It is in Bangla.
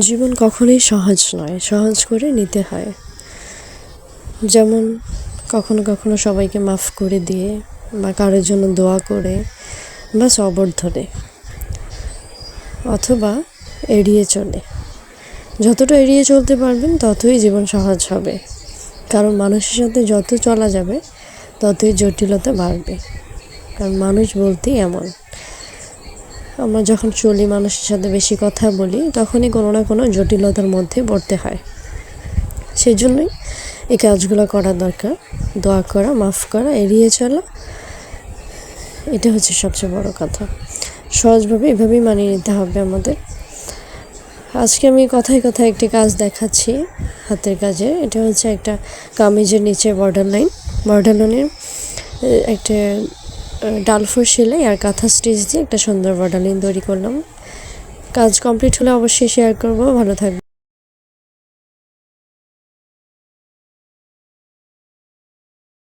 জীবন কখনোই সহজ নয়, সহজ করে নিতে হয়। যেমন কখনো কখনো সবাইকে মাফ করে দিয়ে বা কারোর জন্য দোয়া করে বা সবর ধরে অথবা এড়িয়ে চলে। যতটা এড়িয়ে চলতে পারবেন, ততই জীবন সহজ হবে। কারণ মানুষের সাথে যত চলা যাবে, ততই জটিলতা বাড়বে। কারণ মানুষ বলতেই এমন। আমরা যখন চলি, মানুষের সাথে বেশি কথা বলি, তখনই কোনো না কোনো জটিলতার মধ্যে পড়তে হয়। সেই জন্যই এই কাজগুলো করা দরকার। দোয়া করা, মাফ করা, এড়িয়ে চলা, এটা হচ্ছে সবচেয়ে বড় কথা। সহজভাবে এভাবেই মানিয়ে নিতে হবে আমাদের। আজকে আমি কথায় কথায় একটি কাজ দেখাচ্ছি হাতের কাজে। এটা হচ্ছে একটা কামিজের নিচে বর্ডার লাইন বর্ডার লাইনের একটা ডালফোর সেলাই আর কাঁথা স্টিচ দিয়ে একটা সুন্দর বর্ডার লাইন তৈরি করলাম। কাজ কমপ্লিট হলে অবশ্যই শেয়ার করব। ভালো থাকবে